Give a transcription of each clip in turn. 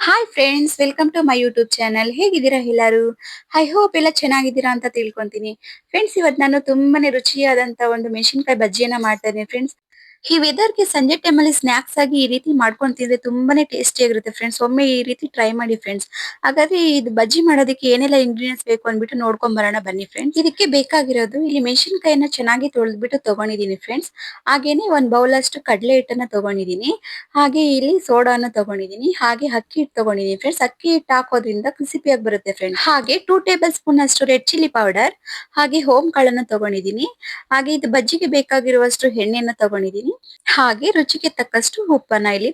Hi friends welcome to my YouTube channel ಹೇಗಿದ್ದೀರಾ ಎಲ್ಲರೂ? I hope ಎಲ್ಲ ಚೆನ್ನಾಗಿದ್ದೀರಾ ಅಂತ ತಿಳ್ಕೊಂತೀನಿ. ಫ್ರೆಂಡ್ಸ್ ಇವತ್ತು ನಾನು ತುಂಬಾನೇ ರುಚಿಯಾದಂತ ಒಂದು ಮೆಣಸಿನಕಾಯಿ ಬಜ್ಜಿಯನ್ನ ಮಾಡ್ತಾ ಇದ್ದೀನಿ ಫ್ರೆಂಡ್ಸ್ ಈ ವೆದರ್ಗೆ ಸಂಜೆ ಟೈಮ್ ಅಲ್ಲಿ ಸ್ನಾಕ್ಸ್ ಆಗಿ ಈ ರೀತಿ ಮಾಡ್ಕೊಂಡು ತಿಂದ್ರೆ ತುಂಬಾನೇ ಟೇಸ್ಟಿ ಆಗಿರುತ್ತೆ ಫ್ರೆಂಡ್ಸ್ ಒಮ್ಮೆ ಈ ರೀತಿ ಟ್ರೈ ಮಾಡಿ ಫ್ರೆಂಡ್ಸ್ ಹಾಗಾದ್ರೆ ಇದು ಬಜ್ಜಿ ಮಾಡೋದಕ್ಕೆ ಏನೆಲ್ಲ ಇಂಗ್ರೀಡಿಯೆಂಟ್ಸ್ ಬೇಕು ಅಂದ್ಬಿಟ್ಟು ನೋಡ್ಕೊಂಡ್ ಬರೋಣ ಬನ್ನಿ ಫ್ರೆಂಡ್ಸ್ ಇದಕ್ಕೆ ಬೇಕಾಗಿರೋದು ಇಲ್ಲಿ ಮೆಣಸಿನಕಾಯಿನ ಚೆನ್ನಾಗಿ ತೊಳೆದ್ಬಿಟ್ಟು ತಗೊಂಡಿದೀನಿ ಫ್ರೆಂಡ್ಸ್ ಹಾಗೇನೆ ಒಂದ್ ಬೌಲ್ ಅಷ್ಟು ಕಡಲೆ ಹಿಟ್ಟನ್ನ ತಗೊಂಡಿದೀನಿ ಹಾಗೆ ಇಲ್ಲಿ ಸೋಡಾನ ತಗೊಂಡಿದೀನಿ ಹಾಗೆ ಅಕ್ಕಿ ಹಿಟ್ಟು ತಗೊಂಡಿದೀನಿ ಫ್ರೆಂಡ್ಸ್ ಅಕ್ಕಿ ಹಿಟ್ಟು ಹಾಕೋದ್ರಿಂದ ಕ್ರಿಸಿಪಿಯಾಗಿ ಬರುತ್ತೆ ಫ್ರೆಂಡ್ಸ್ ಹಾಗೆ ಟೂ ಟೇಬಲ್ ಸ್ಪೂನ್ ಅಷ್ಟು ರೆಡ್ ಚಿಲ್ಲಿ ಪೌಡರ್ ಹಾಗೆ ಹೋಮ್ ಕಾಳನ್ನ ತಗೊಂಡಿದೀನಿ ಹಾಗೆ ಇದು ಬಜ್ಜಿಗೆ ಬೇಕಾಗಿರುವಷ್ಟು ಎಣ್ಣೆನ ಹಾಗೆ ರುಚಿಗೆ ತಕ್ಕಷ್ಟು ಉಪ್ಪನ್ನ ಇಲ್ಲಿ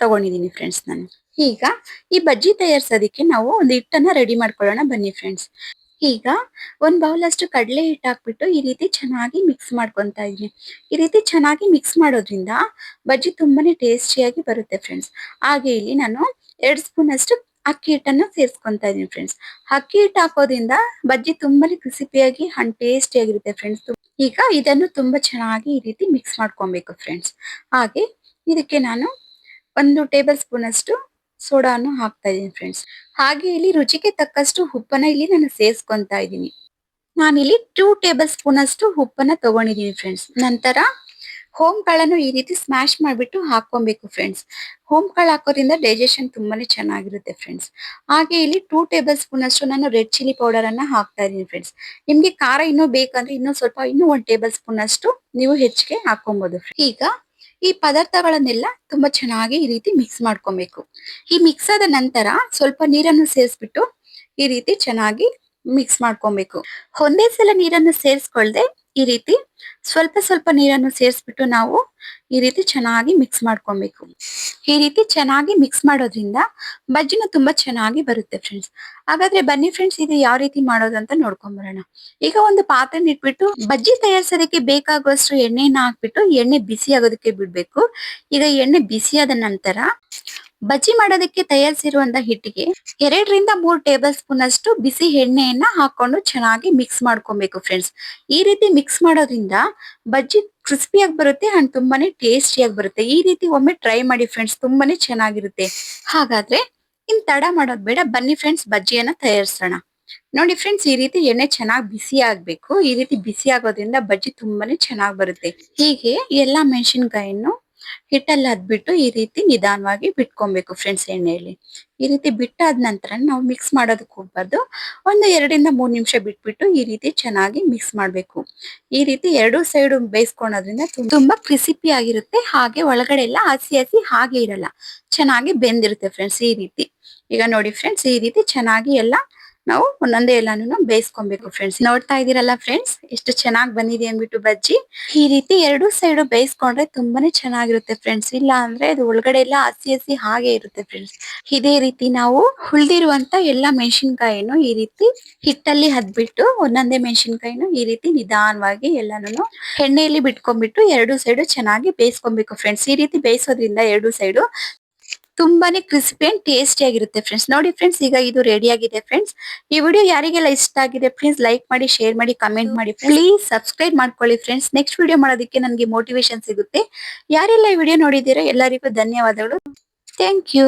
ತಗೊಂಡಿದ್ದೀನಿ ಫ್ರೆಂಡ್ಸ್ ನಾನು. ಈಗ ಈ ಬಜ್ಜಿ ತಯಾರಿಸೋದಕ್ಕೆ ನಾವು ಒಂದು ಹಿಟ್ಟನ್ನ ರೆಡಿ ಮಾಡ್ಕೊಳ್ಳೋಣ ಬನ್ನಿ ಫ್ರೆಂಡ್ಸ್ ಈಗ ಒಂದ್ ಅಷ್ಟು ಕಡಲೆ ಹಿಟ್ಟು ಹಾಕ್ಬಿಟ್ಟು ಈ ರೀತಿ ಚೆನ್ನಾಗಿ ಮಿಕ್ಸ್ ಮಾಡ್ಕೊಂತಾ ಇದೀನಿ ಈ ರೀತಿ ಚೆನ್ನಾಗಿ ಮಿಕ್ಸ್ ಮಾಡೋದ್ರಿಂದ ಬಜ್ಜಿ ತುಂಬಾನೇ ಟೇಸ್ಟಿಯಾಗಿ ಬರುತ್ತೆ ಫ್ರೆಂಡ್ಸ್ ಹಾಗೆ ಇಲ್ಲಿ ನಾನು ಎರಡು ಸ್ಪೂನ್ ಅಷ್ಟು ಅಕ್ಕಿ ಹಿಟ್ಟನ್ನ ಸೇರಿಸ್ಕೊಂತ ಇದೀನಿ ಫ್ರೆಂಡ್ಸ್ ಅಕ್ಕಿ ಹಿಟ್ಟು ಹಾಕೋದ್ರಿಂದ ಬಜ್ಜಿ ತುಂಬಾನೇ ಕ್ರಿಸಿಪಿಯಾಗಿ ಟೇಸ್ಟಿ ಆಗಿರುತ್ತೆ ಫ್ರೆಂಡ್ಸ್ ಈಗ ಇದನ್ನು ತುಂಬಾ ಚೆನ್ನಾಗಿ ಈ ರೀತಿ ಮಿಕ್ಸ್ ಮಾಡ್ಕೊಬೇಕು ಫ್ರೆಂಡ್ಸ್ ಹಾಗೆ ಇದಕ್ಕೆ ನಾನು ಒಂದು ಟೇಬಲ್ ಸ್ಪೂನ್ ಅಷ್ಟು ಸೋಡಾನು ಹಾಕ್ತಾ ಇದೀನಿ ಫ್ರೆಂಡ್ಸ್ ಹಾಗೆ ಇಲ್ಲಿ ರುಚಿಗೆ ತಕ್ಕಷ್ಟು ಉಪ್ಪನ್ನ ಇಲ್ಲಿ ನಾನು ಸೇರಿಸ್ಕೊಂತ ಇದ್ದೀನಿ. ನಾನಿಲ್ಲಿ ಟೂ ಟೇಬಲ್ ಸ್ಪೂನ್ ಅಷ್ಟು ಉಪ್ಪನ್ನ ತಗೊಂಡಿದ್ದೀನಿ ಫ್ರೆಂಡ್ಸ್ ನಂತರ ಹೋಮ್ ಕಾಳನ್ನು ಈ ರೀತಿ ಸ್ಮ್ಯಾಶ್ ಮಾಡಿಬಿಟ್ಟು ಹಾಕೊಬೇಕು ಫ್ರೆಂಡ್ಸ್ ಹೋಮ್ ಕಾಳು ಹಾಕೋದ್ರಿಂದ ಡೈಜೆಷನ್ ತುಂಬಾನೇ ಚೆನ್ನಾಗಿರುತ್ತೆ ಫ್ರೆಂಡ್ಸ್ ಹಾಗೆ ಇಲ್ಲಿ ಟೂ ಟೇಬಲ್ ಸ್ಪೂನ್ ಅಷ್ಟು ನಾನು ರೆಡ್ ಚಿಲ್ಲಿ ಪೌಡರ್ ಅನ್ನ ಹಾಕ್ತಾ ಇದ್ದೀನಿ ಫ್ರೆಂಡ್ಸ್ ನಿಮ್ಗೆ ಖಾರ ಇನ್ನೂ ಬೇಕಂದ್ರೆ ಇನ್ನೂ ಸ್ವಲ್ಪ, ಇನ್ನೂ ಒಂದ್ ಟೇಬಲ್ ಸ್ಪೂನ್ ಅಷ್ಟು ನೀವು ಹೆಚ್ಚಿಗೆ ಹಾಕೊಬಹುದು ಈಗ ಈ ಪದಾರ್ಥಗಳನ್ನೆಲ್ಲ ತುಂಬಾ ಚೆನ್ನಾಗಿ ಈ ರೀತಿ ಮಿಕ್ಸ್ ಮಾಡ್ಕೊಬೇಕು. ಈ ಮಿಕ್ಸ್ ಆದ ನಂತರ ಸ್ವಲ್ಪ ನೀರನ್ನು ಸೇರಿಸ್ಬಿಟ್ಟು ಈ ರೀತಿ ಚೆನ್ನಾಗಿ ಮಿಕ್ಸ್ ಮಾಡ್ಕೊಬೇಕು. ಒಂದೇ ಸಲ ನೀರನ್ನು ಸೇರಿಸ್ಕೊಳ್ದೆ ಈ ರೀತಿ ಸ್ವಲ್ಪ ಸ್ವಲ್ಪ ನೀರನ್ನು ಸೇರಿಸ್ಬಿಟ್ಟು ನಾವು ಈ ರೀತಿ ಚೆನ್ನಾಗಿ ಮಿಕ್ಸ್ ಮಾಡ್ಕೊಬೇಕು. ಈ ರೀತಿ ಚೆನ್ನಾಗಿ ಮಿಕ್ಸ್ ಮಾಡೋದ್ರಿಂದ ಬಜ್ಜಿನ ತುಂಬಾ ಚೆನ್ನಾಗಿ ಬರುತ್ತೆ ಫ್ರೆಂಡ್ಸ್ ಹಾಗಾದ್ರೆ ಬನ್ನಿ ಫ್ರೆಂಡ್ಸ್ ಇದು ಯಾವ ರೀತಿ ಮಾಡೋದಂತ ನೋಡ್ಕೊಂಡ್ ಬರೋಣ ಈಗ ಒಂದು ಪಾತ್ರೆ ಇಟ್ಬಿಟ್ಟು ಬಜ್ಜಿ ತಯಾರಿಸೋದಕ್ಕೆ ಬೇಕಾಗುವಷ್ಟು ಎಣ್ಣೆನ ಹಾಕ್ಬಿಟ್ಟು ಎಣ್ಣೆ ಬಿಸಿ ಆಗೋದಕ್ಕೆ ಬಿಡ್ಬೇಕು. ಈಗ ಎಣ್ಣೆ ಬಿಸಿಯಾದ ನಂತರ ಬಜ್ಜಿ ಮಾಡೋದಕ್ಕೆ ತಯಾರಿಸಿರುವಂತ ಹಿಟ್ಟಿಗೆ ಎರಡರಿಂದ ಮೂರ್ ಟೇಬಲ್ ಸ್ಪೂನ್ ಅಷ್ಟು ಬಿಸಿ ಎಣ್ಣೆಯನ್ನ ಹಾಕೊಂಡು ಚೆನ್ನಾಗಿ ಮಿಕ್ಸ್ ಮಾಡ್ಕೊಬೇಕು ಫ್ರೆಂಡ್ಸ್ ಈ ರೀತಿ ಮಿಕ್ಸ್ ಮಾಡೋದ್ರಿಂದ ಬಜ್ಜಿ ಕ್ರಿಸ್ಪಿಯಾಗಿ ಬರುತ್ತೆ ಅಂಡ್ ತುಂಬಾನೇ ಟೇಸ್ಟಿಯಾಗಿ ಬರುತ್ತೆ. ಈ ರೀತಿ ಒಮ್ಮೆ ಟ್ರೈ ಮಾಡಿ ಫ್ರೆಂಡ್ಸ್ ತುಂಬಾನೇ ಚೆನ್ನಾಗಿರುತ್ತೆ. ಹಾಗಾದ್ರೆ ಇನ್ ತಡ ಮಾಡೋದ್ ಬೇಡ, ಬನ್ನಿ ಫ್ರೆಂಡ್ಸ್ ಬಜ್ಜಿಯನ್ನ ತಯಾರಿಸೋಣ. ನೋಡಿ ಫ್ರೆಂಡ್ಸ್ ಈ ರೀತಿ ಎಣ್ಣೆ ಚೆನ್ನಾಗಿ ಬಿಸಿ ಆಗ್ಬೇಕು. ಈ ರೀತಿ ಬಿಸಿ ಆಗೋದ್ರಿಂದ ಬಜ್ಜಿ ತುಂಬಾನೇ ಚೆನ್ನಾಗಿ ಬರುತ್ತೆ. ಹೀಗೆ ಎಲ್ಲಾ ಮೆಣಸಿನಕಾಯನ್ನು ಹಿಟ್ಟಲ್ಲಿ ಅದ್ಬಿಟ್ಟು ಈ ರೀತಿ ನಿಧಾನವಾಗಿ ಬಿಟ್ಕೊಬೇಕು ಫ್ರೆಂಡ್ಸ್ ಎಣ್ಣೆಯಲ್ಲಿ ಈ ರೀತಿ ಬಿಟ್ಟಾದ ನಂತರ ನಾವು ಮಿಕ್ಸ್ ಮಾಡೋದಕ್ಕೆ ಹೋಗ್ಬಾರ್ದು. ಒಂದು ಎರಡರಿಂದ ಮೂರು ನಿಮಿಷ ಬಿಟ್ಬಿಟ್ಟು ಈ ರೀತಿ ಚೆನ್ನಾಗಿ ಮಿಕ್ಸ್ ಮಾಡಬೇಕು. ಈ ರೀತಿ ಎರಡು ಸೈಡು ಬೇಯಿಸ್ಕೊಳೋದ್ರಿಂದ ತುಂಬಾ ಕ್ರಿಸಿಪಿ ಆಗಿರುತ್ತೆ. ಹಾಗೆ ಒಳಗಡೆ ಎಲ್ಲ ಹಸಿ ಹಸಿ ಹಾಗೆ ಇರಲ್ಲ. ಚೆನ್ನಾಗಿ ಬೆಂದಿರುತ್ತೆ ಫ್ರೆಂಡ್ಸ್ ಈ ರೀತಿ. ಈಗ ನೋಡಿ ಫ್ರೆಂಡ್ಸ್ ಈ ರೀತಿ ಚೆನ್ನಾಗಿ ಎಲ್ಲ ನಾವು ಒಂದೊಂದೇ ಎಲ್ಲಾನು ಬೇಯಿಸ್ಕೊಬೇಕು ಫ್ರೆಂಡ್ಸ್ ನೋಡ್ತಾ ಇದೀರಲ್ಲ ಫ್ರೆಂಡ್ಸ್ ಎಷ್ಟು ಚೆನ್ನಾಗಿ ಬಂದಿದೆ ಅಂದ್ಬಿಟ್ಟು ಬಜ್ಜಿ. ಈ ರೀತಿ ಎರಡು ಸೈಡ್ ಬೇಯಿಸ್ಕೊಂಡ್ರೆ ತುಂಬಾನೇ ಚೆನ್ನಾಗಿರುತ್ತೆ ಫ್ರೆಂಡ್ಸ್ ಇಲ್ಲ ಅಂದ್ರೆ ಅದು ಒಳಗಡೆ ಎಲ್ಲ ಹಸಿ ಹಸಿ ಹಾಗೆ ಇರುತ್ತೆ ಫ್ರೆಂಡ್ಸ್ ಇದೇ ರೀತಿ ನಾವು ಹುಳ್ದಿರುವಂತ ಎಲ್ಲಾ ಮೆಣಸಿನ್ಕಾಯಿನು ಈ ರೀತಿ ಹಿಟ್ಟಲ್ಲಿ ಹದ್ಬಿಟ್ಟು ಒಂದೊಂದೇ ಮೆಣಸಿನ್ಕಾಯಿನು ಈ ರೀತಿ ನಿಧಾನವಾಗಿ ಎಲ್ಲಾನು ಎಣ್ಣೆಯಲ್ಲಿ ಬಿಟ್ಕೊಂಡ್ಬಿಟ್ಟು ಎರಡು ಸೈಡ್ ಚೆನ್ನಾಗಿ ಬೇಯಿಸ್ಕೊಬೇಕು ಫ್ರೆಂಡ್ಸ್ ಈ ರೀತಿ ಬೇಯಿಸೋದ್ರಿಂದ ಎರಡು ಸೈಡು ತುಂಬಾನೇ ಕ್ರಿಸ್ಪಿ ಅಂಡ್ ಟೇಸ್ಟಿ ಆಗಿರುತ್ತೆ ಫ್ರೆಂಡ್ಸ್ ನೋಡಿ ಫ್ರೆಂಡ್ಸ್ ಈಗ ಇದು ರೆಡಿ ಆಗಿದೆ ಫ್ರೆಂಡ್ಸ್ ಈ ವಿಡಿಯೋ ಯಾರಿಗೆಲ್ಲ ಇಷ್ಟ ಆಗಿದೆ ಪ್ಲೀಸ್ ಲೈಕ್ ಮಾಡಿ ಶೇರ್ ಮಾಡಿ ಕಮೆಂಟ್ ಮಾಡಿ ಪ್ಲೀಸ್ ಸಬ್ಸ್ಕ್ರೈಬ್ ಮಾಡ್ಕೊಳ್ಳಿ ಫ್ರೆಂಡ್ಸ್ ನೆಕ್ಸ್ಟ್ ವಿಡಿಯೋ ಮಾಡೋದಕ್ಕೆ ನನಗೆ ಮೋಟಿವೇಶನ್ ಸಿಗುತ್ತೆ. ಯಾರೆಲ್ಲ ಈ ವಿಡಿಯೋ ನೋಡಿದ್ದೀರಾ ಎಲ್ಲರಿಗೂ ಧನ್ಯವಾದಗಳು. Thank you